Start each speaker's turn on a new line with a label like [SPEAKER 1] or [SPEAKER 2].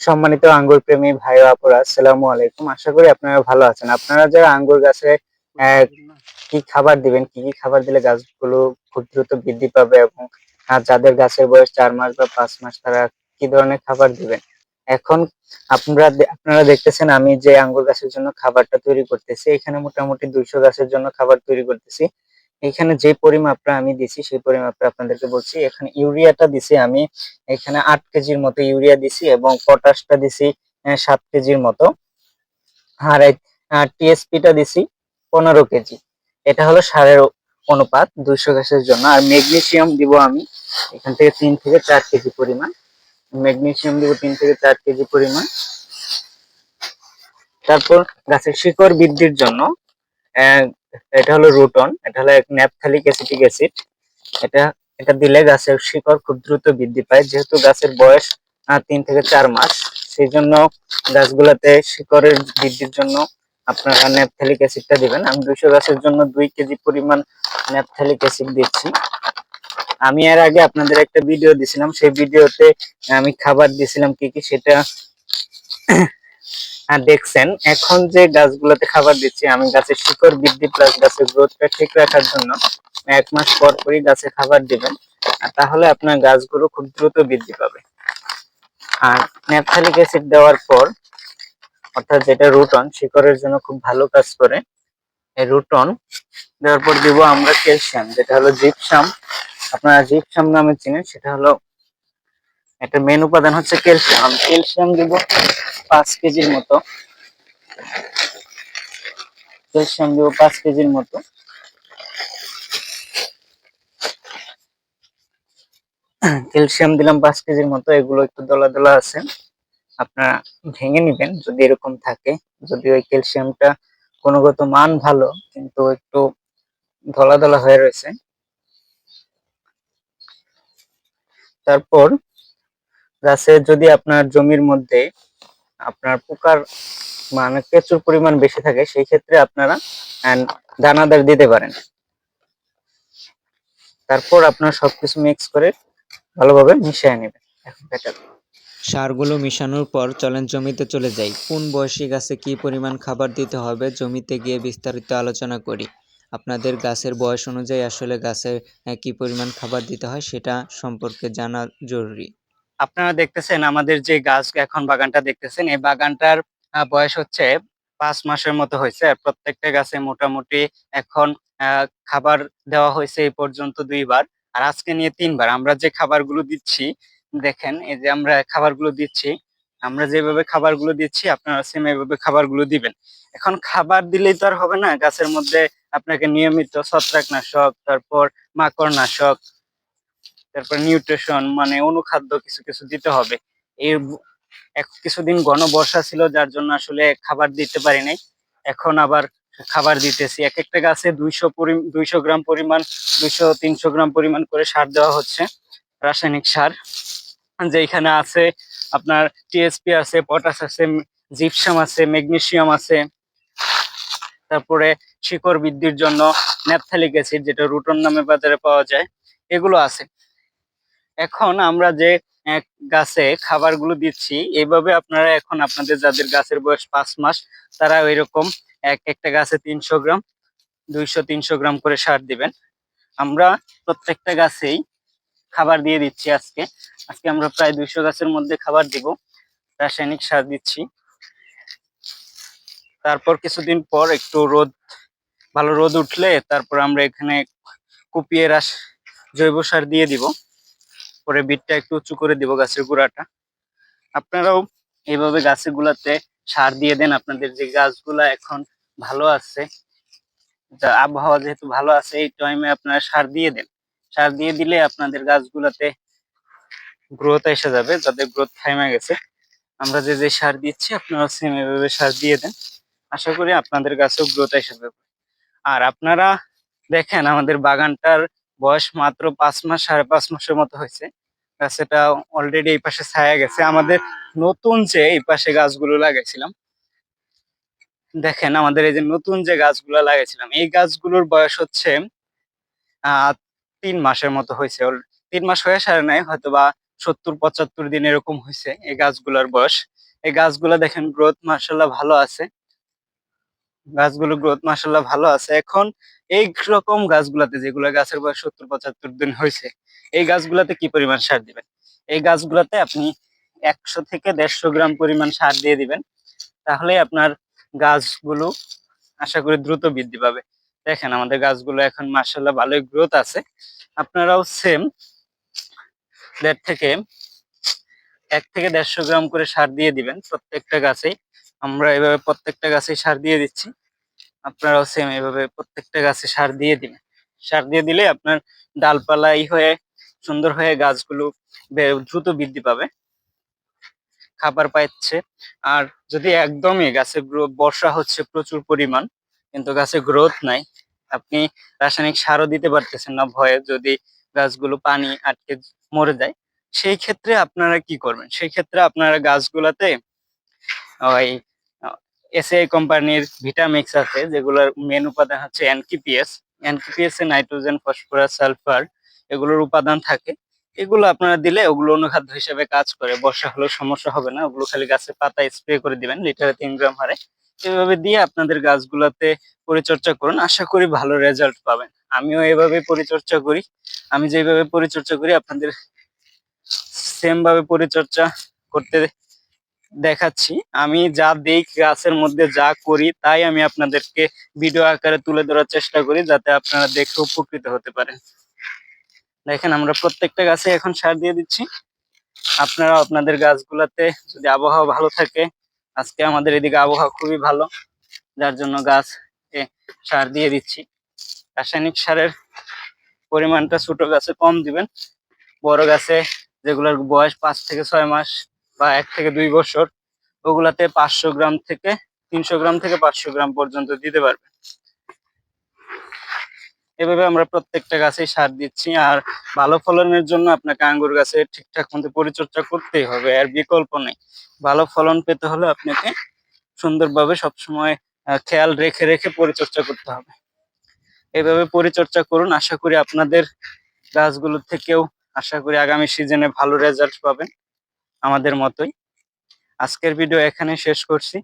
[SPEAKER 1] সম্মানিত আঙ্গুর প্রেমী ভাই আপুরা, আসসালামু আলাইকুম। আশা করি আপনারা ভালো আছেন। আপনারা যারা আঙ্গুর গাছে কি খাবার দিবেন, কি কি খাবার দিলে গাছগুলো খুব দ্রুত বৃদ্ধি পাবে এবং যাদের গাছের বয়স চার মাস বা পাঁচ মাস, তারা কি ধরনের খাবার দিবেন? এখন আপনারা আপনারা দেখতেছেন আমি যে আঙ্গুর গাছের জন্য খাবারটা তৈরি করতেছি। এখানে মোটামুটি দুইশো গাছের জন্য খাবার তৈরি করতেছি। এখানে যে পরিমাপটা আমি দিছি, সেই পরিমাপটা আপনাদেরকে বলছি। এখানে ইউরিয়াটা দিছি আমি, এখানে আট কেজির মতো ইউরিয়া দিছি এবং পটাশটা দিছি সাত কেজির মতো। আর টিএসপিটা দিছি পনেরো কেজি। এটা হলো সারের অনুপাত দুইশো গাছের জন্য। আর ম্যাগনেশিয়াম দিব আমি, এখান থেকে তিন থেকে চার কেজি পরিমাণ। ম্যাগনেশিয়াম দিব তিন থেকে চার কেজি পরিমাণ। তারপর গাছের শিকড় বৃদ্ধির জন্য এটা হলো রুটন, এটা হলো ন্যাপথালিক অ্যাসিটিক অ্যাসিড। এটা এটা দিলে গাছের শিকড় খুব দ্রুত বৃদ্ধি পায়, যেহেতু গাছের বয়স তিন থেকে চার মাস সেই জন্য গাছগুলাতে শিকড়ের বৃদ্ধির জন্য আপনারা ন্যাপথালিক অ্যাসিডটা দিবেন। আমি দুইশো গাছের জন্য দুই কেজি পরিমাণ ন্যাপথালিক অ্যাসিড দিচ্ছি। আমি এর আগে আপনাদের একটা ভিডিও দিছিলাম, সেই ভিডিওতে আমি খাবার দিছিলাম কি কি, সেটা দেখছেন, এখন যে গাছগুলোতে খাবার দিচ্ছি, আমি গাছের শিকড় বৃদ্ধি প্লাস গাছের গ্রোথটা ঠিক রাখার জন্য এক মাস পর পরই গাছে খাবার দিবেন। তাহলে আপনার গাছগুলো খুব দ্রুত বৃদ্ধি পাবে। আর ন্যাপথালিক অ্যাসিড দেওয়ার পর, অর্থাৎ যেটা রুটন, শিকড়ের জন্য খুব ভালো কাজ করে। এই রুটন দেওয়ার পর দিব আমরা ক্যালসিয়াম, যেটা হলো জিপসাম আপনারা জিপসাম নামে চিনেন, সেটা হলো একটা মেন উপাদান হচ্ছে ক্যালসিয়াম ক্যালসিয়াম দিব পাঁচ কেজির মতো। ক্যালসিয়াম দিব পাঁচ কেজির মতো। ক্যালসিয়াম দিলাম পাঁচ কেজির মতো, এগুলো একটু দলা দলা আছে। আপনারা ভেঙে নিবেন যদি এরকম থাকে। যদি ওই ক্যালসিয়ামটা গুণগত মান ভালো, কিন্তু একটু ধলা ধলা হয়ে রয়েছে। তারপর গাছে যদি আপনার জমির মধ্যে আপনার পোকার মানে প্রচুর পরিমাণ বেশি থাকে, সেই ক্ষেত্রে আপনারা দানাদার দিতে পারেন। তারপর আপনার সবকিছু মিক্স করে ভালোভাবে মিশিয়ে নেবেন।
[SPEAKER 2] সারগুলো মিশানোর পর চলেন জমিতে চলে যাই। কোন বয়সী গাছে কি পরিমাণ খাবার দিতে হবে জমিতে গিয়ে বিস্তারিত আলোচনা করি। আপনাদের গাছের বয়স অনুযায়ী আসলে গাছে কি পরিমাণ খাবার দিতে হয় সেটা সম্পর্কে জানা জরুরি।
[SPEAKER 1] আপনারা দেখতেছেন আমাদের যে গাছ এখন বাগানটা দেখতেছেন, এই বাগানটার বয়স হচ্ছে পাঁচ মাসের মতো হয়েছে। প্রত্যেকটা গাছে মোটামুটি এখন খাবার দেওয়া হয়েছে এই পর্যন্ত দুইবার। আর আজকে নিয়ে তিনবার। আমরা যে খাবারগুলো দিচ্ছি, দেখেন, এই যে আমরা খাবারগুলো দিচ্ছি, আমরা যেভাবে খাবারগুলো দিচ্ছি, আপনারা সেম এইভাবে খাবারগুলো দিবেন। এখন খাবার দিলেই তো আর হবে না। গাছের মধ্যে আপনাকে নিয়মিত ছত্রাকনাশক, তারপর মাকড়নাশক তারপর নিউট্রিশন মানে অনুখাদ্য কিছু কিছু দিতে হবে। এক কিছুদিন ঘন বর্ষা ছিল, যার জন্য আসলে খাবার দিতে পারি নাই। এখন আবার খাবার দিতেছি। এক একটা গাছে দুইশো দুইশো গ্রাম পরিমাণ, দুইশো তিনশো গ্রাম পরিমাণ করে সার দেওয়া হচ্ছে, রাসায়নিক সার। যেখানে আছে আপনার টিএসপি আছে পটাশ আছে জিপসাম আছে ম্যাগনেসিয়াম আছে। তারপরে শিকড় বৃদ্ধির জন্য ন্যাপথালিক অ্যাসিড যেটা রুটন নামে বাজারে পাওয়া যায়, এগুলো আছে। এখন আমরা যে গাছে খাবারগুলো দিচ্ছি এইভাবে আপনারা এখন আপনাদের যাদের গাছের বয়স পাঁচ মাস, তারা ওইরকম এক একটা গাছে তিনশো গ্রাম, দুইশো, তিনশো গ্রাম করে সার দিবেন। আমরা প্রত্যেকটা গাছেই খাবার দিয়ে দিচ্ছি আজকে। আজকে আমরা প্রায় দুইশো গাছের মধ্যে খাবার দিব, রাসায়নিক সার দিচ্ছি। তারপর কিছুদিন পর একটু রোদ, ভালো রোদ উঠলে তারপর আমরা এখানে কুপিয়ে রাস, জৈব সার দিয়ে দিব। পরে বিটটা একটু উঁচু করে দিব গাছের গোড়াটা। আপনারাও এইভাবে গাছের গুলাতে সার দিয়ে দেন। আপনাদের যে গাছগুলা এখন ভালো আছে, যা আবহাওয়া যেহেতু ভালো আছে, এই টাইমে আপনারা সার দিয়ে দেন। সার দিয়ে দিলে আপনাদের গাছগুলাতে গ্রোথ এসে যাবে যাদের গ্রোথ থাইমে গেছে। আমরা যে যে সার দিচ্ছি, আপনারা সেম এভাবে সার দিয়ে দেন। আশা করি আপনাদের গাছেও গ্রোথ এসে যাবে। আর আপনারা দেখেন, আমাদের বাগানটার বয়স মাত্র পাঁচ মাস, সাড়ে পাঁচ মাসের মতো হয়েছে। গাছটা অলরেডি এই পাশে ছায়া গেছে। আমাদের নতুন যে এই পাশে গাছগুলো লাগাইছিলাম, দেখেন আমাদের এই যে নতুন যে গাছগুলো লাগাইছিলাম, এই গাছগুলোর বয়স হচ্ছে আহ তিন মাসের মতো হয়েছে। তিন মাস হয়ে সারে নাই হয়তো বা সত্তর, পঁচাত্তর দিন এরকম হয়েছে এই গাছগুলোর বয়স। এই গাছগুলো দেখেন গ্রোথ মার্শাল্লাহ ভালো আছে। গাছগুলো গ্রোথ মার্শাল্লাহ ভালো আছে। এখন এই রকম গাছগুলাতে যেগুলো গাছের বয়স সত্তর, পঁচাত্তর দিন হয়েছে এই গাছগুলাতে কি পরিমাণ সার দিবেন? এই গাছগুলাতে আপনি একশো থেকে দেড়শো গ্রাম পরিমাণ সার দিয়ে দিবেন। তাহলে আপনার গাছগুলো আশা করি দ্রুত বৃদ্ধি পাবে। দেখেন, আমাদের গাছগুলো এখন মার্শাল্লাহ ভালোই গ্রোথ আছে। আপনারাও সেম দেড় থেকে এক থেকে দেড়শো গ্রাম করে সার দিয়ে দিবেন প্রত্যেকটা গাছেই। আমরা এভাবে প্রত্যেকটা গাছে সার দিয়ে দিচ্ছি। আপনারাও সেম এভাবে প্রত্যেকটা গাছে সার দিয়ে দিবেন। সার দিয়ে দিলে আপনার ডালপালাই হয়ে সুন্দর হয়ে গাছগুলো দ্রুত বৃদ্ধি পাবে। খাবার পাচ্ছে। আর যদি একদমই গাছে বর্ষা হচ্ছে প্রচুর পরিমাণ, কিন্তু গাছে গ্রোথ নাই, আপনি রাসায়নিক সারও দিতে পারতেছেন না ভয়ে যদি গাছগুলো পানি আটকে মরে যায়। সেই ক্ষেত্রে আপনারা কি করবেন? সেই ক্ষেত্রে আপনারা গাছগুলাতে, ওই এসএআই কোম্পানির ভিটামিক্স আছে, যেগুলোর মেন উপাদান হচ্ছে এনকিপিএস এনকিপিএস এ নাইট্রোজেন ফসফরাস সালফার এগুলোর উপাদান থাকে। এগুলো আপনারা দিলে ওগুলো অনুখাদ্য হিসেবে কাজ করে। বর্ষা হলেও সমস্যা হবে না। ওগুলো খালি গাছে পাতা স্প্রে করে দিবেন, লিটারে তিন গ্রাম হারে। এভাবে দিয়ে আপনাদের গাছগুলোতে পরিচর্যা করুন। আশা করি ভালো রেজাল্ট পাবেন। আমিও এভাবে পরিচর্যা করি। আমি যেভাবে পরিচর্যা করি, আপনাদের সেম ভাবে পরিচর্যা করতে দেখাচ্ছি। আমি যা দেই, গাছের মধ্যে যা করি, তাই আমি আপনাদেরকে ভিডিও আকারে তুলে ধরার চেষ্টা করি, যাতে আপনারা দেখে উপকৃত হতে পারেন। দেখেন, আমরা প্রত্যেকটা গাছে এখন সার দিয়ে দিচ্ছি। আপনারা আপনাদের গাছগুলাতে যদি আবহাওয়া ভালো থাকে, আজকে আমাদের এদিকে আবহাওয়া খুবই ভালো, যার জন্য গাছ সার দিয়ে দিচ্ছি। রাসায়নিক সারের পরিমাণটা ছোট গাছে কম দিবেন, বড় গাছে যেগুলোর বয়স পাঁচ থেকে ছয় মাস বা এক থেকে দুই বছর, ওগুলাতে পাঁচশো গ্রাম থেকে তিনশো গ্রাম থেকে পাঁচশো গ্রাম পর্যন্ত দিতে পারবেন। এভাবে আমরা প্রত্যেকটা গাছেই সার দিচ্ছি আর ভালো ফলনের জন্য আপনাকে আঙ্গুর গাছে ঠিকঠাক মতো পরিচর্যা করতেই হবে, আর বিকল্প নেই। ভালো ফলন পেতে হলে আপনাকে সুন্দরভাবে সবসময় খেয়াল রেখে রেখে পরিচর্যা করতে হবে। এভাবে পরিচর্যা করুন, আশা করি আপনাদের গাছগুলোর থেকেও আশা করি আগামী সিজনে ভালো রেজাল্ট পাবেন আমাদের মতোই। আজকের ভিডিও এখানে শেষ করছি।